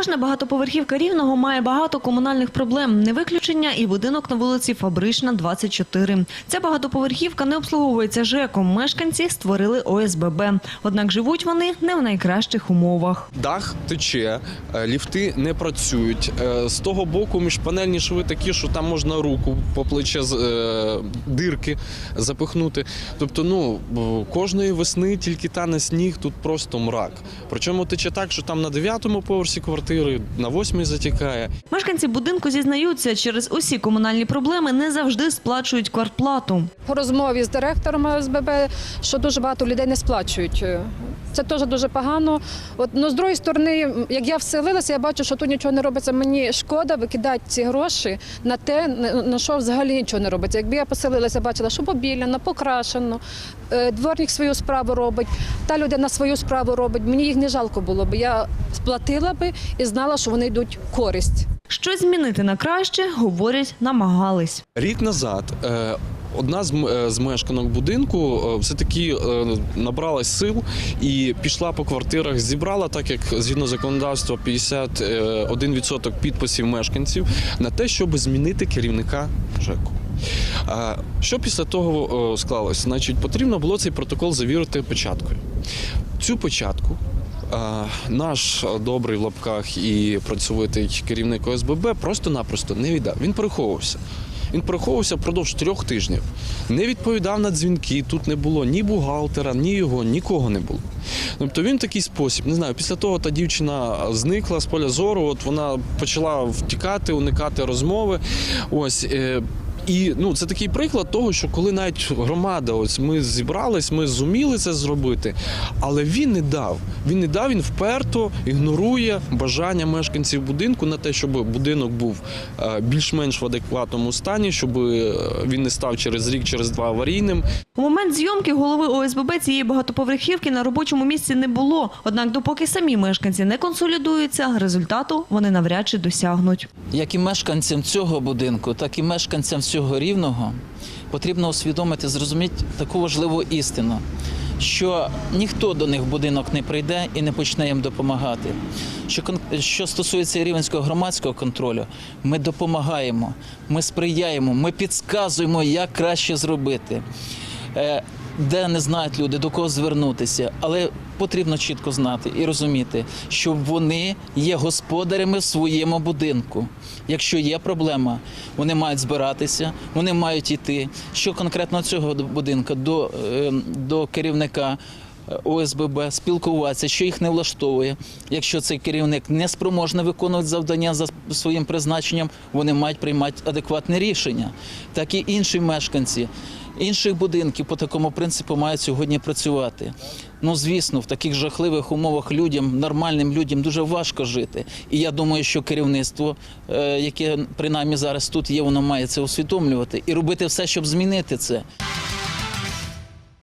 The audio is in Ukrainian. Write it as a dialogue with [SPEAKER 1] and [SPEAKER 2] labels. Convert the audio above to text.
[SPEAKER 1] Кожна багатоповерхівка рівного має багато комунальних проблем. Не виключення і будинок на вулиці Фабрична, 24. Ця багатоповерхівка не обслуговується ЖЕКом. Мешканці створили ОСББ. Однак живуть вони не в найкращих умовах.
[SPEAKER 2] Дах тече, е, ліфти не працюють. Е, З того боку міжпанельні шви такі, що там можна руку по плече з е, дирки запихнути. Тобто, ну кожної весни тільки тане сніг, тут просто мрак. Причому тече так, що там на дев'ятому поверсі квартири, на восьмій затікає.
[SPEAKER 1] Мешканці будинку зізнаються, через усі комунальні проблеми не завжди сплачують квартплату.
[SPEAKER 3] по розмові з директором ОСББ, що дуже багато людей не сплачують. Це теж дуже погано. От, ну, з другої сторони, як я вселилася, я бачу, що тут нічого не робиться. Мені шкода викидати ці гроші на те, на- на що взагалі нічого не робиться. Якби я поселилася, бачила, що побіляно, покрашено, е, дворник свою справу робить, та людина свою справу робить. Мені їх не жалко було б. Я сплатила би і знала, що вони йдуть в користь.
[SPEAKER 1] Щось змінити на краще, говорять, намагались.
[SPEAKER 2] Рік назад е, одна з, е, з мешканок будинку е, все-таки е, набралась сил і пішла по квартирах, зібрала, так як згідно законодавства 51% підписів мешканців на те, щоб змінити керівника ЖЕКу. Що після того склалося? Значить, потрібно було цей протокол завірити печаткою. Цю початку е, наш добрий в лапках і працьовитий керівник ОСББ просто-напросто не віддав. Він переховувався. Він переховувався впродовж трьох тижнів. Не відповідав на дзвінки. Тут не було ні бухгалтера, ні його, нікого не було. Тобто він в такий спосіб, не знаю, після того та дівчина зникла з поля зору, от вона почала втікати, уникати розмови. Ось. І ну це такий приклад того, що коли навіть громада, ось ми зібрались, ми зуміли це зробити, але він не дав. Він не дав, він вперто ігнорує бажання мешканців будинку на те, щоб будинок був е, більш-менш в адекватному стані, щоб е, він не став через рік, через два аварійним.
[SPEAKER 1] У момент зйомки голови ОСББ цієї багатоповерхівки на робочому місці не було. Однак, допоки самі мешканці не консолідуються, результату вони навряд чи досягнуть.
[SPEAKER 4] як і мешканцям цього будинку, так і мешканцям всього рівного потрібно усвідомити, зрозуміти таку важливу істину, що ніхто до них в будинок не прийде і не почне їм допомагати. Що, що стосується рівенського громадського контролю, ми допомагаємо, ми сприяємо, ми підказуємо, як краще зробити. Де не знають люди, до кого звернутися, але потрібно чітко знати і розуміти, що вони є господарями в своєму будинку. Якщо є проблема, вони мають збиратися, вони мають йти. Що конкретно цього будинку до, е, до керівника. ОСББ спілкуватися, що їх не влаштовує. Якщо цей керівник не спроможний виконувати завдання за своїм призначенням, вони мають приймати адекватне рішення. Так і інші мешканці інших будинків по такому принципу мають сьогодні працювати. Ну звісно, в таких жахливих умовах людям, нормальним людям дуже важко жити. І я думаю, що керівництво, е, яке принаймні зараз тут є, воно має це усвідомлювати і робити все, щоб змінити це.